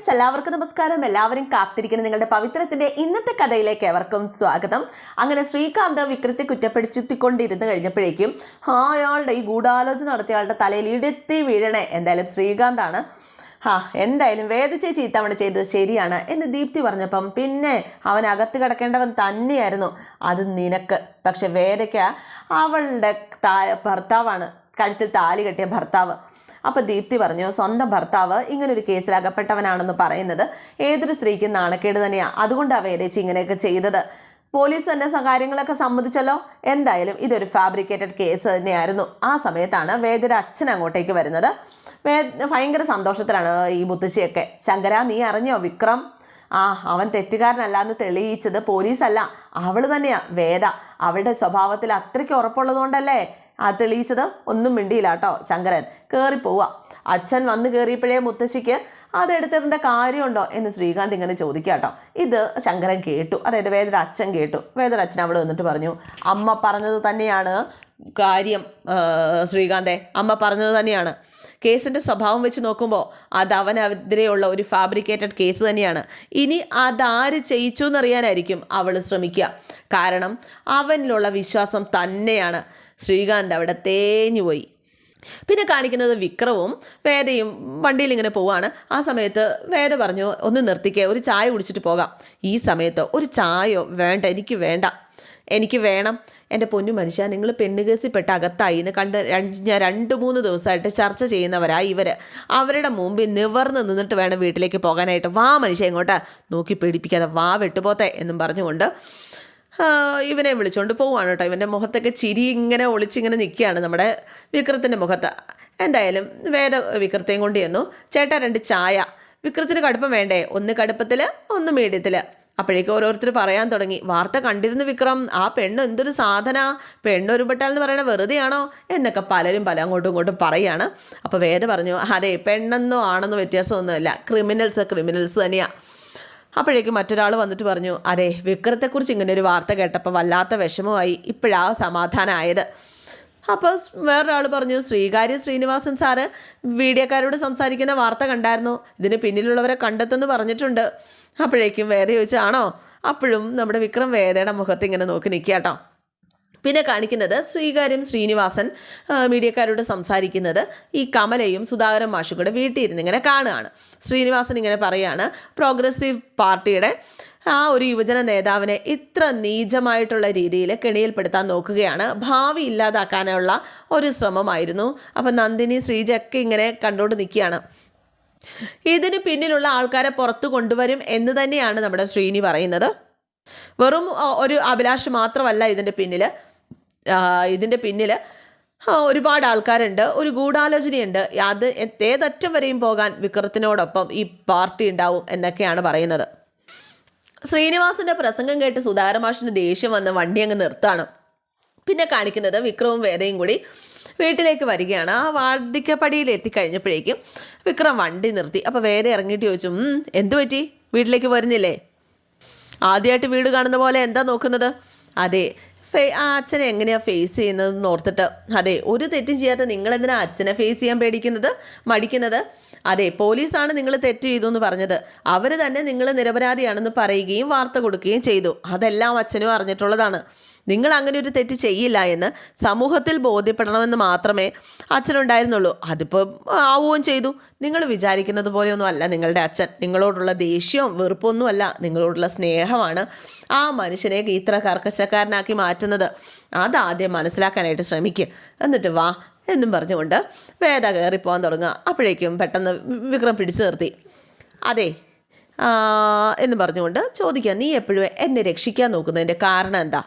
Friends എല്ലാവർക്കും നമസ്കാരം. എല്ലാവരും കാത്തിരിക്കുന്ന നിങ്ങളുടെ പവിത്രത്തിന്റെ ഇന്നത്തെ കഥയിലേക്ക് എവർക്കും സ്വാഗതം. അങ്ങനെ ശ്രീകാന്ത് വിക്രത്തെ കുറ്റപ്പെടുത്തിക്കൊണ്ടിരുന്ന് കഴിഞ്ഞപ്പോഴേക്കും ആ അയാളുടെ ഈ ഗൂഢാലോചന നടത്തിയ ആളുടെ തലയിൽ ഇടുത്തി വീഴണേ. എന്തായാലും ശ്രീകാന്താണ് ഹാ എന്തായാലും വേദിച്ചേച്ചി ഇത്തവണ ചെയ്തത് ശരിയാണ് എന്ന് ദീപ്തി പറഞ്ഞപ്പം പിന്നെ അവൻ അകത്ത് കിടക്കേണ്ടവൻ തന്നെയായിരുന്നു. അത് നിനക്ക്. പക്ഷെ വേദയ്ക്ക് അവളുടെ ഭർത്താവാണ്. കഴുത്തിൽ താലി കെട്ടിയ ഭർത്താവ്. അപ്പോൾ ദീപ്തി പറഞ്ഞു സ്വന്തം ഭർത്താവ് ഇങ്ങനൊരു കേസിൽ അകപ്പെട്ടവനാണെന്ന് പറയുന്നത് ഏതൊരു സ്ത്രീക്കും നാണക്കേട് തന്നെയാണ് അതുകൊണ്ടാണ് വേദേച്ചി ഇങ്ങനെയൊക്കെ ചെയ്തത്? പോലീസ് തന്നെ കാര്യങ്ങളൊക്കെ സമ്മതിച്ചല്ലോ. എന്തായാലും ഇതൊരു ഫാബ്രിക്കേറ്റഡ് കേസ് തന്നെയായിരുന്നു. ആ സമയത്താണ് വേദര അച്ഛൻ അങ്ങോട്ടേക്ക് വരുന്നത്. വേ ഭയങ്കര സന്തോഷത്തിലാണ് ഈ മുത്തശ്ശിയൊക്കെ. ശങ്കര നീ അറിഞ്ഞോ വിക്രം? ആ അവൻ തെറ്റുകാരനല്ല എന്ന് തെളിയിച്ചത് പോലീസല്ല. അവൾ തന്നെയാ. വേദ അവളുടെ സ്വഭാവത്തിൽ അത്രയ്ക്ക് ഉറപ്പുള്ളതുകൊണ്ടല്ലേ തെളിയിച്ചത് ഒന്നും മിണ്ടിയില്ല കേട്ടോ ശങ്കരൻ. കയറിപ്പോവുക പോവാ അച്ഛൻ വന്നു കയറിയപ്പോഴേ മുത്തശ്ശിക്ക് അതെടുത്തിടേണ്ട കാര്യമുണ്ടോ? എന്ന് ശ്രീകാന്ത് ഇങ്ങനെ ചോദിക്കുക കേട്ടോ ഇത് ശങ്കരൻ കേട്ടു. അതായത് വേദന അച്ഛൻ കേട്ടു. വേദന അച്ഛൻ അവിടെ വന്നിട്ട് പറഞ്ഞു അമ്മ പറഞ്ഞത് തന്നെയാണ്. കാര്യം ശ്രീകാന്തേ അമ്മ പറഞ്ഞത് തന്നെയാണ്. കേസിന്റെ സ്വഭാവം വെച്ച് നോക്കുമ്പോൾ അത് അവനെതിരെയുള്ള ഒരു ഫാബ്രിക്കേറ്റഡ് കേസ് തന്നെയാണ്. ഇനി അതാര് ചെയ്യിച്ചു എന്നറിയാനായിരിക്കും അവൾ ശ്രമിക്കുക. കാരണം അവനിലുള്ള വിശ്വാസം തന്നെയാണ്. ശ്രീകാന്ത് അവിടെ തേഞ്ഞുപോയി പിന്നെ കാണിക്കുന്നത് വിക്രവും വേദയും വണ്ടിയിൽ ഇങ്ങനെ പോവാണ്. ആ സമയത്ത് വേദ പറഞ്ഞു ഒന്ന് നിർത്തിക്കേ ഒരു ചായ കുടിച്ചിട്ട് പോകാം. ഈ സമയത്ത് ഒരു ചായയോ വേണ്ട എനിക്ക് വേണ്ട. എനിക്ക് വേണം. എന്റെ പൊന്നു മനുഷ്യ നിങ്ങൾ പെണ്ണുകേസിൽപ്പെട്ട അകത്തായി എന്ന് കണ്ട് ഞാൻ രണ്ട് മൂന്ന് ദിവസമായിട്ട് ചർച്ച ചെയ്യുന്നവരാ ഇവർ അവരുടെ മുമ്പിൽ നിവർന്ന് നിന്നിട്ട് വേണം വീട്ടിലേക്ക് പോകാനായിട്ട്. വാ മനുഷ്യ ഇങ്ങോട്ട്. നോക്കി പേടിപ്പിക്കാതെ വാ വെട്ടുപോത്തെ എന്നും പറഞ്ഞുകൊണ്ട് ഇവനെ വിളിച്ചുകൊണ്ട് പോവുകയാണ് കേട്ടോ. ഇവന്റെ മുഖത്തൊക്കെ ചിരി ഇങ്ങനെ ഒളിച്ചിങ്ങനെ നിൽക്കുകയാണ് നമ്മുടെ വിക്രത്തിന്റെ മുഖത്ത്. എന്തായാലും വേദ വിക്രത്തെയും കൊണ്ട് ചെന്നു. ചേട്ടാ രണ്ട് ചായ. വിക്രത്തിന് കടുപ്പം വേണ്ടേ? ഒന്ന് കടുപ്പത്തിൽ ഒന്ന് മീഡിയത്തിൽ അപ്പോഴേക്കും ഓരോരുത്തർ പറയാൻ തുടങ്ങി. വാർത്ത കണ്ടിരുന്നു വിക്രം ആ പെണ്ണ് എന്തൊരു സാധന പെണ്ണ് ഒരുപെട്ടാൽ എന്ന് പറയണ വെറുതെയാണോ എന്നൊക്കെ പലരും പല അങ്ങോട്ടും ഇങ്ങോട്ടും പറയാണ്. അപ്പോൾ വേദ പറഞ്ഞു അതെ പെണ്ണെന്നോ ആണെന്നോ വ്യത്യാസമൊന്നുമില്ല. ക്രിമിനൽസ് ക്രിമിനൽസ് തന്നെയാണ് അപ്പോഴേക്കും മറ്റൊരാൾ വന്നിട്ട് പറഞ്ഞു അതെ വിക്രത്തെക്കുറിച്ച് ഇങ്ങനെ ഒരു വാർത്ത കേട്ടപ്പോൾ വല്ലാത്ത വിഷമമായി. ഇപ്പോഴാ സമാധാനമായത് അപ്പോൾ വേറൊരാൾ പറഞ്ഞു ശ്രീകാര്യ ശ്രീനിവാസൻ സാറ് വീഡിയോക്കാരോട് സംസാരിക്കുന്ന വാർത്ത കണ്ടായിരുന്നു. ഇതിന് പിന്നിലുള്ളവരെ കണ്ടെത്തുമെന്ന് പറഞ്ഞിട്ടുണ്ട്. അപ്പോഴേക്കും വേദ ചോദിച്ചാണോ? അപ്പോഴും നമ്മുടെ വിക്രം വേദയുടെ മുഖത്ത് ഇങ്ങനെ നോക്കി നിൽക്കുക കേട്ടോ. പിന്നെ കാണിക്കുന്നത് ശ്രീകാര്യം ശ്രീനിവാസൻ മീഡിയക്കാരോട് സംസാരിക്കുന്നത് ഈ കമലയും സുധാകരൻ മാഷും കൂടെ വീട്ടിൽ ഇരുന്ന് ഇങ്ങനെ കാണുകയാണ്. ശ്രീനിവാസൻ ഇങ്ങനെ പറയാണ് പ്രോഗ്രസീവ് പാർട്ടിയുടെ ആ ഒരു യുവജന നേതാവിനെ ഇത്ര നീചമായിട്ടുള്ള രീതിയിൽ കെണിയിൽപ്പെടുത്താൻ നോക്കുകയാണ്. ഭാവി ഇല്ലാതാക്കാനുള്ള ഒരു ശ്രമമായിരുന്നു. അപ്പം നന്ദിനി ശ്രീജയൊക്കെ ഇങ്ങനെ കണ്ടുകൊണ്ട് നിൽക്കുകയാണ്. ഇതിന് പിന്നിലുള്ള ആൾക്കാരെ പുറത്തു കൊണ്ടുവരും എന്ന് തന്നെയാണ് നമ്മുടെ ശ്രീനി പറയുന്നത്. വെറും ഒരു അഭിലാഷ് മാത്രമല്ല ഇതിന്റെ പിന്നിൽ ഇതിന്റെ പിന്നിൽ ഒരുപാട് ആൾക്കാരുണ്ട്. ഒരു ഗൂഢാലോചനയുണ്ട്. അത് ഏതറ്റം വരെയും പോകാൻ വിക്രത്തിനോടൊപ്പം ഈ പാർട്ടി ഉണ്ടാവും എന്നൊക്കെയാണ് പറയുന്നത്. ശ്രീനിവാസിന്റെ പ്രസംഗം കേട്ട് സുധാകരമാഷിന് ദേഷ്യം വന്ന് വണ്ടി അങ്ങ് നിർത്താണ്. പിന്നെ കാണിക്കുന്നത് വിക്രവും വേദയും കൂടി. വീട്ടിലേക്ക് വരികയാണ്. ആ വാർദ്ധക്യപ്പടിയിൽ എത്തിക്കഴിഞ്ഞപ്പോഴേക്കും വിക്രം വണ്ടി നിർത്തി. അപ്പോൾ വേറെ ഇറങ്ങിയിട്ട് ചോദിച്ചു "ഉം, എന്ത് പറ്റി? വീട്ടിലേക്ക് വരുന്നില്ലേ? ആദ്യമായിട്ട് വീട് കാണുന്ന പോലെ എന്താ നോക്കുന്നത്? അതെ ഫേ ആ അച്ഛനെ എങ്ങനെയാണ് ഫേസ് ചെയ്യുന്നതെന്ന് ഓർത്തിട്ട്. അതെ ഒരു തെറ്റും ചെയ്യാത്ത നിങ്ങളെന്തിനാ അച്ഛനെ ഫേസ് ചെയ്യാൻ പേടിക്കുന്നത് മടിക്കുന്നത്? അതെ പോലീസാണ് നിങ്ങൾ തെറ്റ് ചെയ്തു എന്ന് പറഞ്ഞത്. അവർ തന്നെ നിങ്ങൾ നിരപരാധിയാണെന്ന് പറയുകയും വാർത്ത കൊടുക്കുകയും ചെയ്തു. അതെല്ലാം അച്ഛനും അറിഞ്ഞിട്ടുള്ളതാണ്. നിങ്ങൾ അങ്ങനെ ഒരു തെറ്റ് ചെയ്യില്ല എന്ന് സമൂഹത്തിൽ ബോധ്യപ്പെടണമെന്ന് മാത്രമേ അച്ഛനുണ്ടായിരുന്നുള്ളൂ. അതിപ്പോൾ ആവുകയും ചെയ്തു. നിങ്ങൾ വിചാരിക്കുന്നത് പോലെയൊന്നും അല്ല നിങ്ങളുടെ അച്ഛൻ. നിങ്ങളോടുള്ള ദേഷ്യവും വെറുപ്പൊന്നുമല്ല. നിങ്ങളോടുള്ള സ്നേഹമാണ് ആ മനുഷ്യനെ ഇത്ര കർക്കശക്കാരനാക്കി മാറ്റുന്നത്. അതാദ്യം മനസ്സിലാക്കാനായിട്ട് ശ്രമിക്കുക എന്നിട്ട് വാ എന്നും പറഞ്ഞുകൊണ്ട് വേദ കയറിപ്പോകാൻ തുടങ്ങുക. അപ്പോഴേക്കും പെട്ടെന്ന് വിക്രം പിടിച്ചു നിർത്തി. അതെ എന്നും പറഞ്ഞുകൊണ്ട് ചോദിക്കുക നീ എപ്പോഴും എന്നെ രക്ഷിക്കാൻ നോക്കുന്നതിന്റെ കാരണം എന്താ?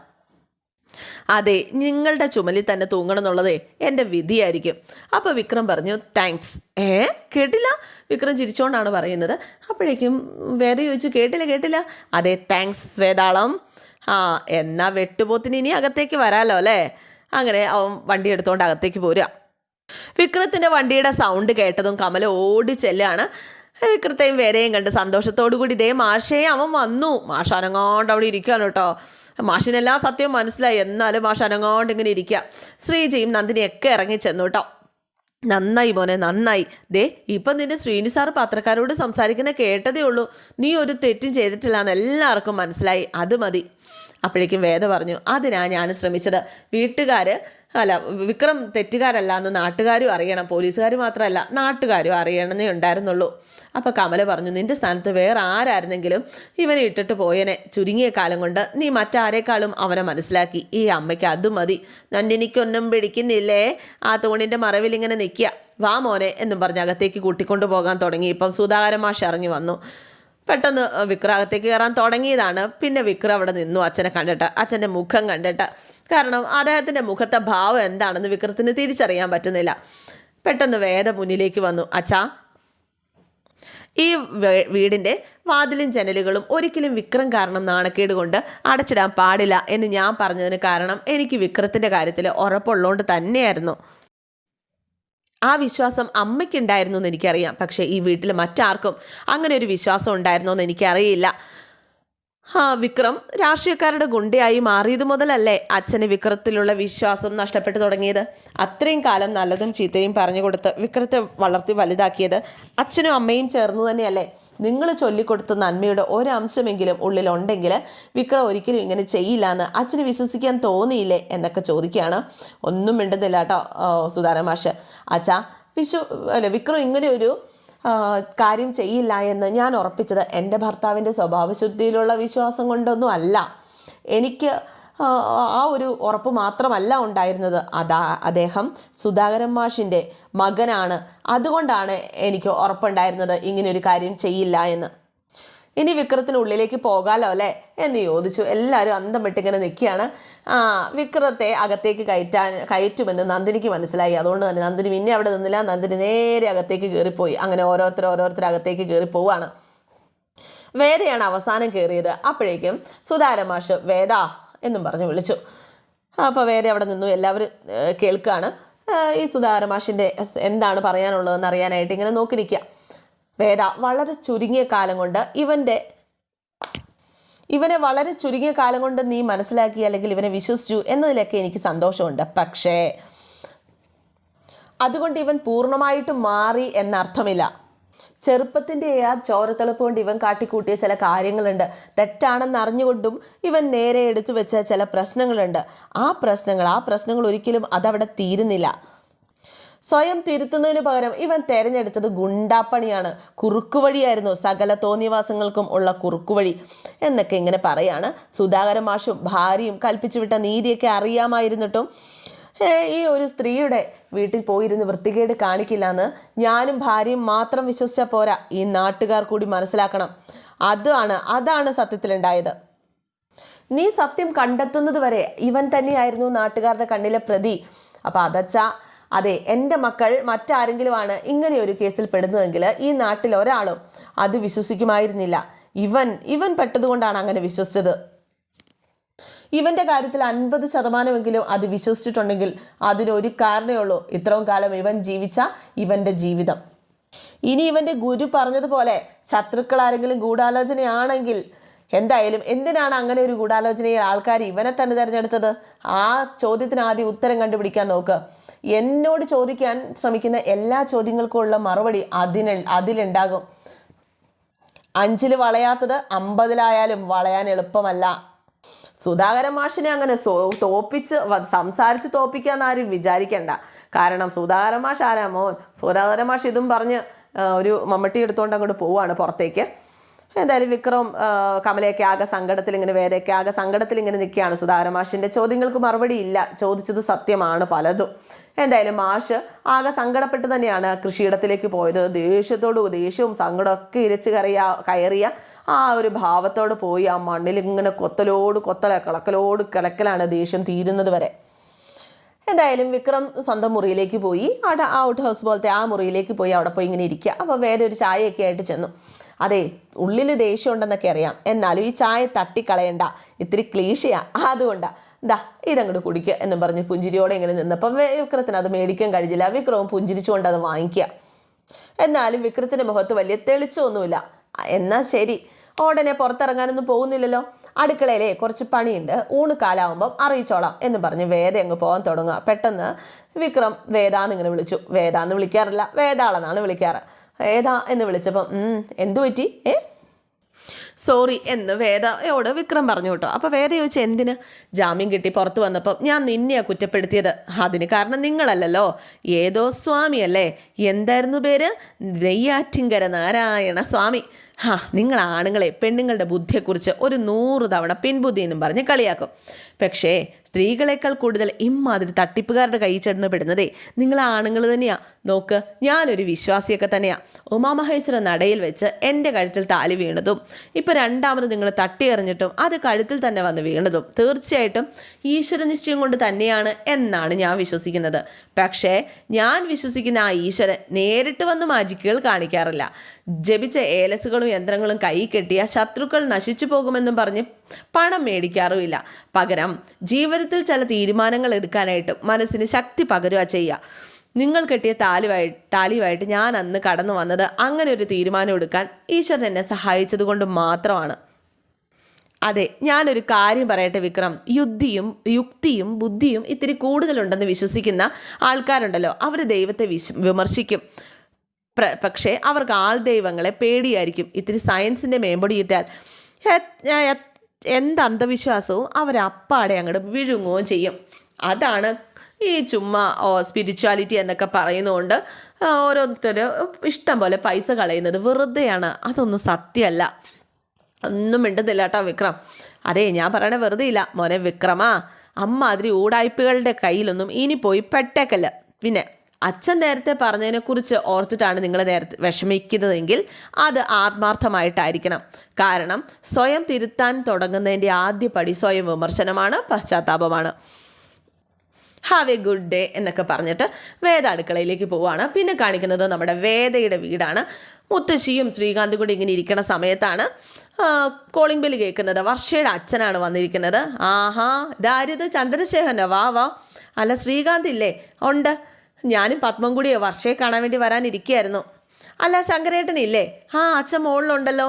അതെ നിങ്ങളുടെ ചുമലിൽ തന്നെ തൂങ്ങണം എന്നുള്ളതേ എന്റെ വിധിയായിരിക്കും. അപ്പോൾ വിക്രം പറഞ്ഞു താങ്ക്സ് ഏ? കേട്ടില്ല? വിക്രം ചിരിച്ചുകൊണ്ടാണ് പറയുന്നത്. അപ്പോഴേക്കും വേദ ചോദിച്ചു കേട്ടില്ല കേട്ടില്ല. അതെ താങ്ക്സ് വേതാളം ആ എന്നാ വെട്ടുപോത്തിന് ഇനി അകത്തേക്ക് വരാലോ അല്ലേ? അങ്ങനെ അവൻ വണ്ടി എടുത്തുകൊണ്ട് അകത്തേക്ക് പോരുക. വിക്രത്തിന്റെ വണ്ടിയുടെ സൗണ്ട് കേട്ടതും കമല ഓടി ചെല്ലാണ്. വിക്രത്തെയും വേരെയും കണ്ട് സന്തോഷത്തോടു കൂടി ഇതേ മാഷയെ അവൻ വന്നു. മാഷ അനങ്ങാണ്ട് അവിടെ ഇരിക്കുകയാണ് കേട്ടോ. മാഷിനെല്ലാം സത്യവും മനസ്സിലായി. എന്നാലും മാഷ് അനങ്ങാണ്ട് ഇങ്ങനെ ഇരിക്കുക ശ്രീജയും നന്ദിനിയൊക്കെ ഇറങ്ങി ചെന്നു കേട്ടോ നന്നായി മോനെ നന്നായി. ദേ ഇപ്പം നിന്റെ ശ്രീനി സാർ പത്രക്കാരോട് സംസാരിക്കുന്ന കേട്ടതേ ഉള്ളൂ. നീ ഒരു തെറ്റും ചെയ്തിട്ടില്ല എന്ന് എല്ലാവർക്കും മനസ്സിലായി. അത് മതി. അപ്പോഴേക്കും വേദ പറഞ്ഞു അതിനാ ഞാൻ ശ്രമിച്ചത്. വീട്ടുകാർ അല്ല വിക്രം തെറ്റുകാരല്ല എന്ന് നാട്ടുകാരും അറിയണം. പോലീസുകാർ മാത്രമല്ല നാട്ടുകാരും അറിയണമെന്നേ ഉണ്ടായിരുന്നുള്ളൂ. അപ്പോൾ കമല പറഞ്ഞു നിന്റെ സ്ഥാനത്ത് വേറെ ആരായിരുന്നെങ്കിലും ഇവനെ ഇട്ടിട്ട് പോയനെ. ചുരുങ്ങിയ കാലം കൊണ്ട് നീ മറ്റാരേക്കാളും അവനെ മനസ്സിലാക്കി. ഈ അമ്മയ്ക്ക് അത് മതി. നന്ദിനിക്കൊന്നും പിടിക്കുന്നില്ലേ? ആ തൂണിന്റെ മറവിൽ ഇങ്ങനെ നിൽക്കുക. വാ മോനെ എന്നും പറഞ്ഞ് അകത്തേക്ക് കൂട്ടിക്കൊണ്ടു പോകാൻ തുടങ്ങി. ഇപ്പം സുധാകരൻ മാഷ് ഇറങ്ങി വന്നു. പെട്ടെന്ന് വിക്ര അകത്തേക്ക് കയറാൻ തുടങ്ങിയതാണ്. പിന്നെ വിക്ര അവിടെ നിന്നു അച്ഛനെ കണ്ടിട്ട്. അച്ഛന്റെ മുഖം കണ്ടിട്ട്. കാരണം അദ്ദേഹത്തിന്റെ മുഖത്തെ ഭാവം എന്താണെന്ന് വിക്രത്തിന് തിരിച്ചറിയാൻ പറ്റുന്നില്ല. പെട്ടെന്ന് വേദ മുന്നിലേക്ക് വന്നു. അച്ഛാ ഈ വീടിന്റെ വാതിലും ജനലുകളും ഒരിക്കലും വിക്രം കാരണം നാണക്കേട് കൊണ്ട് അടച്ചിടാൻ പാടില്ല എന്ന് ഞാൻ പറഞ്ഞതിന് കാരണം എനിക്ക് വിക്രത്തിന്റെ കാര്യത്തിൽ ഉറപ്പുള്ളതുകൊണ്ട് തന്നെയായിരുന്നു. ആ വിശ്വാസം അമ്മയ്ക്കുണ്ടായിരുന്നു എന്ന് എനിക്കറിയാം. പക്ഷേ ഈ വീട്ടിൽ മറ്റാർക്കും അങ്ങനെ ഒരു വിശ്വാസം ഉണ്ടായിരുന്നോ എന്ന് എനിക്കറിയില്ല. ആ വിക്രം രാഷ്ട്രീയക്കാരുടെ ഗുണ്ടയായി മാറിയത് മുതലല്ലേ അച്ഛന് വിക്രത്തിലുള്ള വിശ്വാസം നഷ്ടപ്പെട്ടു തുടങ്ങിയത്? അത്രയും കാലം നല്ലതും ചീത്തയും പറഞ്ഞു കൊടുത്ത് വിക്രത്തെ വളർത്തി വലുതാക്കിയത് അച്ഛനും അമ്മയും ചേർന്നു തന്നെയല്ലേ? നിങ്ങൾ ചൊല്ലിക്കൊടുത്ത നന്മയുടെ ഒരംശമെങ്കിലും ഉള്ളിലുണ്ടെങ്കിൽ വിക്രം ഒരിക്കലും ഇങ്ങനെ ചെയ്യില്ല എന്ന് അച്ഛന് വിശ്വസിക്കാൻ തോന്നിയില്ലേ എന്നൊക്കെ ചോദിക്കുകയാണ്. ഒന്നും മിണ്ടുന്നില്ല കേട്ടോ സുധാരമാഷ് അച്ഛ വിശ്വ അല്ല വിക്രം ഇങ്ങനെ ഒരു കാര്യം ചെയ്യില്ല എന്ന് ഞാൻ ഉറപ്പിച്ചത് എന്റെ ഭർത്താവിന്റെ സ്വഭാവശുദ്ധിയിലുള്ള വിശ്വാസം കൊണ്ടൊന്നും അല്ല. എനിക്ക് ആ, ഒരു ഉറപ്പ് മാത്രമല്ല ഉണ്ടായിരുന്നത്. അതാ അദ്ദേഹം സുധാകരൻ മാഷിന്റെ മകനാണ്. അതുകൊണ്ടാണ് എനിക്ക് ഉറപ്പുണ്ടായിരുന്നത് ഇങ്ങനൊരു കാര്യം ചെയ്യില്ല എന്ന്. ഇനി വിക്രത്തിനുള്ളിലേക്ക് പോകാലോ അല്ലേ? എന്ന് ചോദിച്ചു. എല്ലാവരും അന്തം വിട്ടിങ്ങനെ നിൽക്കുകയാണ്. ആ വിക്രത്തെ അകത്തേക്ക് കയറ്റാൻ കയറ്റുമെന്ന് നന്ദിനിക്ക് മനസ്സിലായി. അതുകൊണ്ട് തന്നെ നന്ദിനി പിന്നെ അവിടെ നിന്നില്ല. നന്ദിനി നേരെ അകത്തേക്ക് കയറിപ്പോയി. അങ്ങനെ ഓരോരുത്തർ ഓരോരുത്തർ അകത്തേക്ക് കയറി പോവാണ്. വേദയാണ് അവസാനം കയറിയത്. അപ്പോഴേക്കും സുതാരമാഷ് വേദ എന്നും പറഞ്ഞ് വിളിച്ചു. അപ്പോൾ വേദ അവിടെ നിന്നു. എല്ലാവരും കേൾക്കുകയാണ് ഈ സുധാരമാഷിന്റെ എന്താണ് പറയാനുള്ളതെന്ന് അറിയാനായിട്ട് ഇങ്ങനെ നോക്കി നിൽക്കുക. വേദ വളരെ ചുരുങ്ങിയ കാലം കൊണ്ട് ഇവന്റെ ഇവനെ വളരെ ചുരുങ്ങിയ കാലം കൊണ്ട് നീ മനസ്സിലാക്കി അല്ലെങ്കിൽ ഇവനെ വിശ്വസിച്ചു എന്നതിലൊക്കെ എനിക്ക് സന്തോഷമുണ്ട്. പക്ഷേ അതുകൊണ്ട് ഇവൻ പൂർണമായിട്ടും മാറി എന്നർത്ഥമില്ല. ചെറുപ്പത്തിന്റെ ആ ചോരത്തിളപ്പ് കൊണ്ട് ഇവൻ കാട്ടിക്കൂട്ടിയ ചില കാര്യങ്ങളുണ്ട്. തെറ്റാണെന്ന് അറിഞ്ഞുകൊണ്ടും ഇവൻ നേരെ എടുത്തു വെച്ച ചില പ്രശ്നങ്ങളുണ്ട്. ആ പ്രശ്നങ്ങൾ ആ പ്രശ്നങ്ങൾ ഒരിക്കലും അതവിടെ തീരുന്നില്ല. സ്വയം തിരുത്തുന്നതിന് പകരം ഇവൻ തെരഞ്ഞെടുത്തത് ഗുണ്ടാപ്പണിയാണ്. കുറുക്കുവഴിയായിരുന്നു സകല തോന്നിവാസങ്ങൾക്കും ഉള്ള കുറുക്കുവഴി എന്നൊക്കെ ഇങ്ങനെ പറയാണ്. സുധാകരൻ മാഷും ഭാര്യയും കൽപ്പിച്ചു വിട്ട നീതിയൊക്കെ അറിയാമായിരുന്നിട്ടും ഈ ഒരു സ്ത്രീയുടെ വീട്ടിൽ പോയിരുന്ന് വൃത്തികേട് കാണിക്കില്ല എന്ന് ഞാനും ഭാര്യയും മാത്രം വിശ്വസിച്ച പോരാ. ഈ നാട്ടുകാർ കൂടി മനസ്സിലാക്കണം. അതാണ് അതാണ് സത്യത്തിലുണ്ടായത്. നീ സത്യം കണ്ടെത്തുന്നത് വരെ ഇവൻ തന്നെയായിരുന്നു നാട്ടുകാരുടെ കണ്ണിലെ പ്രതി. അപ്പം അതച്ച അതെ എന്റെ മക്കൾ മറ്റാരെങ്കിലുമാണ് ഇങ്ങനെ ഒരു കേസിൽ പെടുന്നതെങ്കിൽ ഈ നാട്ടിൽ ഒരാളും അത് വിശ്വസിക്കുമായിരുന്നില്ല. ഇവൻ ഇവൻ പെട്ടതുകൊണ്ടാണ് അങ്ങനെ വിശ്വസിച്ചത്. ഇവന്റെ കാര്യത്തിൽ അൻപത് ശതമാനമെങ്കിലും അത് വിശ്വസിച്ചിട്ടുണ്ടെങ്കിൽ അതിനൊരു കാരണമേ ഉള്ളൂ. ഇത്രയും കാലം ഇവൻ ജീവിച്ച ഇവന്റെ ജീവിതം. ഇനി ഇവന്റെ ഗുരു പറഞ്ഞതുപോലെ ശത്രുക്കൾ ആരെങ്കിലും ഗൂഢാലോചനയാണെങ്കിൽ എന്തായാലും എന്തിനാണ് അങ്ങനെ ഒരു ഗൂഢാലോചനയിൽ ആൾക്കാർ ഇവനെ തന്നെ തിരഞ്ഞെടുത്തത്? ആ ചോദ്യത്തിന് ആദ്യം ഉത്തരം കണ്ടുപിടിക്കാൻ നോക്ക്. എന്നോട് ചോദിക്കാൻ ശ്രമിക്കുന്ന എല്ലാ ചോദ്യങ്ങൾക്കുമുള്ള മറുപടി അതിന് അതിലുണ്ടാകും. അഞ്ചിൽ വളയാത്തത് അമ്പതിലായാലും വളയാൻ എളുപ്പമല്ല. സുധാകരൻ മാഷിനെ അങ്ങനെ സോ തോപ്പിച്ച് സംസാരിച്ച് തോപ്പിക്കാന്ന് ആരും വിചാരിക്കണ്ട. കാരണം സുധാകരൻ മാഷ് ആരാ മോൻ? സുധാകരൻ മാഷ് ഇതും പറഞ്ഞ് ഒരു മമ്മട്ടി എടുത്തുകൊണ്ട് അങ്ങോട്ട് പോവുകയാണ് പുറത്തേക്ക്. എന്തായാലും വിക്രം കമലയൊക്കെ ആകെ സങ്കടത്തിൽ ഇങ്ങനെ വേദയൊക്കെ ആകെ സങ്കടത്തിൽ ഇങ്ങനെ നിൽക്കുകയാണ് സുധാകരൻ മാഷിന്റെ. ചോദ്യങ്ങൾക്ക് മറുപടി ഇല്ല. ചോദിച്ചത് സത്യമാണ് പലതും. എന്തായാലും മാഷ് ആകെ സങ്കടപ്പെട്ട് തന്നെയാണ് കൃഷിയിടത്തിലേക്ക് പോയത്. ദേഷ്യത്തോടും ദേഷ്യവും സങ്കടമൊക്കെ ഇരച്ച് കയറിയ കയറിയ ആ ഒരു ഭാവത്തോട് പോയി. ആ മണ്ണിൽ ഇങ്ങനെ കൊത്തലോട് കൊത്തല കിളക്കലോട് കിളക്കലാണ് ദേഷ്യം തീരുന്നത് വരെ. എന്തായാലും വിക്രം സ്വന്തം മുറിയിലേക്ക് പോയി. അവിടെ ഔട്ട് ഹൗസ് പോലത്തെ ആ മുറിയിലേക്ക് പോയി. അവിടെ പോയി ഇങ്ങനെ ഇരിക്കുക. അപ്പോൾ വേറെ ഒരു ചായയൊക്കെ ആയിട്ട് ചെന്നു. അതെ ഉള്ളിൽ ദേഷ്യം ഉണ്ടെന്നൊക്കെ അറിയാം. എന്നാലും ഈ ചായ തട്ടിക്കളയണ്ട. ഇത്തിരി ക്ലീശയാ. അതുകൊണ്ടാ. ദാ ഇതങ്ങോട്ട് കുടിക്കുക എന്നും പറഞ്ഞ് പുഞ്ചിരിയോടെ ഇങ്ങനെ നിന്നപ്പോൾ വിക്രത്തിന് അത് മേടിക്കാൻ കഴിഞ്ഞില്ല. വിക്രവും പുഞ്ചിരിച്ചുകൊണ്ട് അത് വാങ്ങിക്കുക എന്നാലും വിക്രത്തിന്റെ മുഖത്ത് വലിയ തെളിച്ചൊന്നുമില്ല എന്നാൽ ശരി. ഉടനെ പുറത്തിറങ്ങാനൊന്നും പോകുന്നില്ലല്ലോ. അടുക്കളയിലെ കുറച്ച് പണിയുണ്ട്. ഊണ് കാലാവുമ്പം അറിയിച്ചോളാം എന്ന് പറഞ്ഞ് വേദ അങ്ങ് പോകാൻ തുടങ്ങുക. പെട്ടെന്ന് വിക്രം വേദാന്ന് ഇങ്ങനെ വിളിച്ചു. വേദാന്ന് വിളിക്കാറില്ല. വേദാളെന്നാണ് വിളിക്കാറ്. വേദ എന്ന് വിളിച്ചപ്പം "ഉം, എന്തു പറ്റി? ഏ? സോറി എന്ന് വേദയോട് വിക്രം പറഞ്ഞു കേട്ടോ. അപ്പോൾ വേദ ചോദിച്ചു എന്തിന്? ജാമ്യം കിട്ടി പുറത്ത് വന്നപ്പം ഞാൻ നിന്നെയാ കുറ്റപ്പെടുത്തിയത്. അതിന് കാരണം നിങ്ങളല്ലല്ലോ. ഏതോ സ്വാമിയല്ലേ? എന്തായിരുന്നു പേര്? നെയ്യാറ്റിങ്കര നാരായണ സ്വാമി. ഹാ നിങ്ങൾ ആണുങ്ങളെ പെണ്ണുങ്ങളുടെ ബുദ്ധിയെക്കുറിച്ച് ഒരു നൂറ് തവണ പിൻബുദ്ധി എന്നും പറഞ്ഞ് കളിയാക്കും. പക്ഷേ സ്ത്രീകളെക്കാൾ കൂടുതൽ ഇമ്മാതിരി തട്ടിപ്പുകാരുടെ കൈ ചെന്ന് പെടുന്നതേ. നിങ്ങൾ ആണുങ്ങൾ തന്നെയാ. നോക്ക് ഞാനൊരു വിശ്വാസിയൊക്കെ തന്നെയാ. ഉമാമഹേശ്വര നടയിൽ വെച്ച് എന്റെ കഴുത്തിൽ താലി വീണതും ഇപ്പം രണ്ടാമത് നിങ്ങൾ തട്ടി എറിഞ്ഞിട്ടും അത് കഴുത്തിൽ തന്നെ വന്ന് വീണതും തീർച്ചയായിട്ടും ഈശ്വര നിശ്ചയം കൊണ്ട് തന്നെയാണ് എന്നാണ് ഞാൻ വിശ്വസിക്കുന്നത്. പക്ഷേ ഞാൻ വിശ്വസിക്കുന്ന ആ ഈശ്വരൻ നേരിട്ട് വന്ന് മാജിക്കുകൾ കാണിക്കാറില്ല. ജപിച്ച ഏലസുകളും യന്ത്രങ്ങളും കൈ കെട്ടിയ ശത്രുക്കൾ നശിച്ചു പോകുമെന്നും പറഞ്ഞ് പണം മേടിക്കാറുമില്ല. പകരം ജീവിതത്തിൽ ചില തീരുമാനങ്ങൾ എടുക്കാനായിട്ട് മനസ്സിന് ശക്തി പകരുക ചെയ്യുക നിങ്ങൾ കെട്ടിയ താലുമായി താലിയുമായിട്ട് ഞാൻ അന്ന് കടന്നു വന്നത് അങ്ങനെ ഒരു തീരുമാനം എടുക്കാൻ ഈശ്വരൻ എന്നെ സഹായിച്ചത് കൊണ്ട് മാത്രമാണ്. അതെ ഞാനൊരു കാര്യം പറയട്ടെ വിക്രം. യുദ്ധിയും യുക്തിയും ബുദ്ധിയും ഇത്തിരി കൂടുതലുണ്ടെന്ന് വിശ്വസിക്കുന്ന ആൾക്കാരുണ്ടല്ലോ. അവർ ദൈവത്തെ വിശ് വിമർശിക്കും. പക്ഷേ അവർക്ക് ആൾ ദൈവങ്ങളെ പേടിയായിരിക്കും. ഇത്തിരി സയൻസിന്റെ മേമ്പൊടിയിട്ടാൽ. എന്ത് അന്ധവിശ്വാസവും അവരപ്പാടെ അങ്ങോട്ട് വിഴുങ്ങുകയും ചെയ്യും. അതാണ് ഈ ചുമ്മാ ഓ സ്പിരിച്വാലിറ്റി എന്നൊക്കെ പറയുന്നതുകൊണ്ട് ഓരോരുത്തർ ഇഷ്ടം പോലെ പൈസ കളയുന്നത് വെറുതെയാണ്. അതൊന്നും സത്യമല്ല. ഒന്നും മിണ്ടുന്നില്ല കേട്ടോ വിക്രം. അതെ ഞാൻ പറയണ വെറുതെ ഇല്ല. മോനെ വിക്രമാ അമ്മാതിരി ഊടായ്പകളുടെ കയ്യിലൊന്നും ഇനി പോയി പെട്ടേക്കല്ല. പിന്നെ അച്ഛൻ നേരത്തെ പറഞ്ഞതിനെക്കുറിച്ച് ഓർത്തിട്ടാണ് നിങ്ങൾ നേരത്തെ വിഷമിക്കുന്നതെങ്കിൽ അത് ആത്മാർത്ഥമായിട്ടായിരിക്കണം. കാരണം സ്വയം തിരുത്താൻ തുടങ്ങുന്നതിന്റെ ആദ്യ പടി സ്വയം വിമർശനമാണ് പശ്ചാത്താപമാണ്. ഹാവ് എ ഗുഡ് ഡേ എന്നൊക്കെ പറഞ്ഞിട്ട് വേദ അടുക്കളയിലേക്ക് പോവുകയാണ്. പിന്നെ കാണിക്കുന്നത് നമ്മുടെ വേദയുടെ വീടാണ്. മുത്തശ്ശിയും ശ്രീകാന്തും കൂടി ഇങ്ങനെ ഇരിക്കുന്ന സമയത്താണ് കോളിംഗ് ബെല്ല് കേൾക്കുന്നത്. വർഷയുടെ അച്ഛനാണ് വന്നിരിക്കുന്നത്. ആഹാ ഇതാരിത് ചന്ദ്രശേഖരനോ? വാ വാ. അല്ല ശ്രീകാന്ത് ഇല്ലേ? ഉണ്ട്. ഞാനും പത്മം കൂടിയോ വർഷയെ കാണാൻ വേണ്ടി വരാനിരിക്കുകയായിരുന്നു അല്ല ശങ്കരേട്ടനില്ലേ? ആ അച്ഛൻ മുകളിലുണ്ടല്ലോ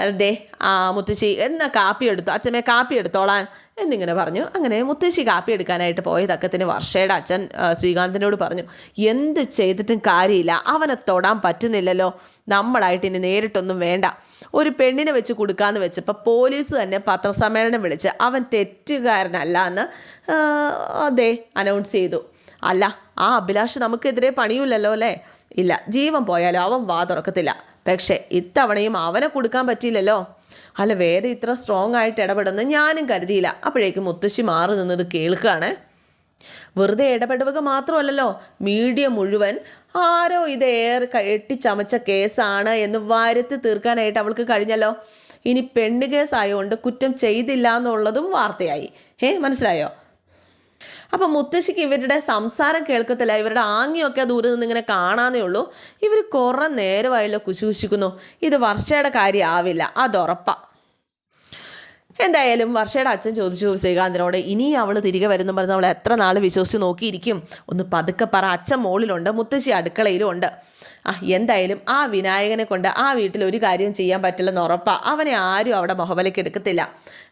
അതെ ആ മുത്തശ്ശി എന്നാ കാപ്പി എടുത്തു? അച്ഛമ്മേ കാപ്പി എടുത്തോളാൻ. എന്നിങ്ങനെ പറഞ്ഞു. അങ്ങനെ മുത്തശ്ശി കാപ്പി എടുക്കാനായിട്ട് പോയ തക്കത്തിന് വർഷയുടെ അച്ഛൻ ശ്രീകാന്തിനോട് പറഞ്ഞു എന്ത് ചെയ്തിട്ടും കാര്യമില്ല. അവനെ തൊടാൻ പറ്റുന്നില്ലല്ലോ. നമ്മളായിട്ട് ഇനി നേരിട്ടൊന്നും വേണ്ട. ഒരു പെണ്ണിനെ വെച്ച് കൊടുക്കാമെന്ന് വെച്ചപ്പോൾ പോലീസ് തന്നെ പത്രസമ്മേളനം വിളിച്ച് അവൻ തെറ്റുകാരനല്ല എന്ന് അതെ അനൗൺസ് ചെയ്തു. അല്ല ആ അഭിലാഷ് നമുക്കെതിരെ പണിയില്ലല്ലോ അല്ലേ? ഇല്ല ജീവൻ പോയാലോ അവൻ വാ തുറക്കത്തില്ല. പക്ഷേ ഇത്തവണയും അവനെ കൊടുക്കാൻ പറ്റിയില്ലല്ലോ. അല്ല വേറെ ഇത്ര സ്ട്രോങ് ആയിട്ട് ഇടപെടുന്ന ഞാനും കരുതിയില്ല. അപ്പോഴേക്കും മുത്തശ്ശി മാറി നിന്നത് കേൾക്കുകയാണ്. വെറുതെ ഇടപെടുക മാത്രമല്ലല്ലോ. മീഡിയ മുഴുവൻ ആരോ ഇത് ഏറെ കെട്ടിച്ചമച്ച കേസാണ് എന്ന് വരുത്തി തീർക്കാനായിട്ട് അവൾക്ക് കഴിഞ്ഞല്ലോ. ഇനി പെണ്ണ് കേസായതുകൊണ്ട് കുറ്റം ചെയ്തില്ല എന്നുള്ളതും വാർത്തയായി. ഏ മനസ്സിലായോ? അപ്പം മുത്തശ്ശിക്ക് ഇവരുടെ സംസാരം കേൾക്കത്തില്ല. ഇവരുടെ ആംഗ്യമൊക്കെ ദൂരെ നിന്ന് ഇങ്ങനെ കാണാന്നേ ഉള്ളൂ. ഇവർ കുറേ നേരമായല്ലോ കുശുകുശിക്കുന്നു ഇത് വർഷയുടെ കാര്യമാവില്ല അതുറപ്പാ. എന്തായാലും വർഷയുടെ അച്ഛൻ ചോദിച്ചു ശ്രീകാന്തിനോട് ഇനി അവൾ തിരികെ വരുന്നു പറഞ്ഞ് അവൾ എത്ര നാൾ വിശ്വസിച്ച് നോക്കിയിരിക്കും? ഒന്ന് പതുക്കെ പറ. അച്ഛൻ മുകളിലുണ്ട് മുത്തശ്ശി അടുക്കളയിലും ഉണ്ട്. ആ എന്തായാലും ആ വിനായകനെ കൊണ്ട് ആ വീട്ടിൽ ഒരു കാര്യം ചെയ്യാൻ പറ്റില്ലെന്ന് ഉറപ്പാണ് അവനെ ആരും അവിടെ മൊഹവലയ്ക്ക് എടുക്കത്തില്ല.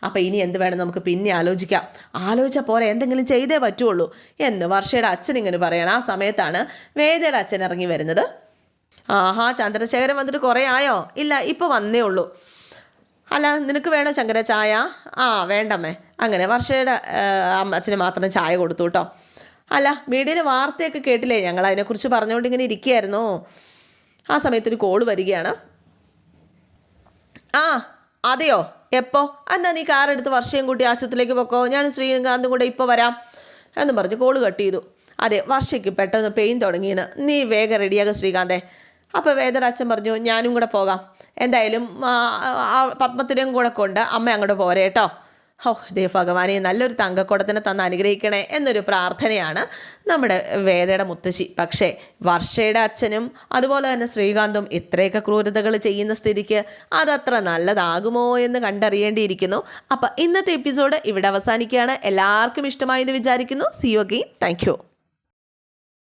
അപ്പം ഇനി എന്ത് വേണം നമുക്ക് പിന്നെ ആലോചിക്കാം. ആലോചിച്ച പോലെ എന്തെങ്കിലും ചെയ്തേ പറ്റുള്ളൂ എന്ന് വർഷയുടെ അച്ഛൻ ഇങ്ങനെ പറയണം. ആ സമയത്താണ് വേദയുടെ അച്ഛൻ ഇറങ്ങി വരുന്നത്. ആഹാ ചന്ദ്രശേഖരൻ വന്നിട്ട് കുറേ ആയോ? ഇല്ല ഇപ്പോൾ വന്നേ ഉള്ളൂ. അല്ല നിനക്ക് വേണോ ശങ്കര ചായ? ആ വേണ്ടമ്മേ. അങ്ങനെ വർഷയുടെ അച്ഛന് മാത്രം ചായ കൊടുത്തു കേട്ടോ. അല്ല മീഡിയയിലെ വാർത്തയൊക്കെ കേട്ടില്ലേ? ഞങ്ങൾ അതിനെക്കുറിച്ച് പറഞ്ഞുകൊണ്ട് ഇങ്ങനെ ഇരിക്കുകയായിരുന്നു. ആ സമയത്തൊരു കോൾ വരികയാണ്. ആ അതെയോ? എപ്പോ? എന്നാ നീ കാർ എടുത്ത് വർഷയും കൂട്ടി ആശുപത്രിയിലേക്ക് പൊക്കോ? ഞാൻ ശ്രീകാന്തും കൂടെ ഇപ്പോൾ വരാം എന്ന് പറഞ്ഞ് കോൾ കട്ട് ചെയ്തു. അതെ വർഷയ്ക്ക് പെട്ടെന്ന് പെയിൻ തുടങ്ങിയെന്ന്. നീ വേഗം റെഡിയാകും ശ്രീകാന്തേ. അപ്പോൾ വേദർ അച്ഛൻ പറഞ്ഞു ഞാനും കൂടെ പോകാം. എന്തായാലും പത്മത്തിനെയും കൂടെ കൊണ്ട് അമ്മ അങ്ങോട്ട് പോരെ ഓ ദേ ഭഗവാനെ നല്ലൊരു തങ്കക്കുടത്തിനെ തന്ന് അനുഗ്രഹിക്കണേ എന്നൊരു പ്രാർത്ഥനയാണ് നമ്മുടെ വേദയുടെ മുത്തശ്ശി. പക്ഷേ വർഷയുടെ അച്ഛനും അതുപോലെ തന്നെ ശ്രീകാന്തും ഇത്രയൊക്കെ ക്രൂരതകൾ ചെയ്യുന്ന സ്ഥിതിക്ക് അതത്ര നല്ലതാകുമോ എന്ന് കണ്ടറിയേണ്ടിയിരിക്കുന്നു. അപ്പം ഇന്നത്തെ എപ്പിസോഡ് ഇവിടെ അവസാനിക്കുകയാണ്. എല്ലാവർക്കും ഇഷ്ടമായി എന്ന് വിചാരിക്കുന്നു സി യു അഗെയിൻ താങ്ക്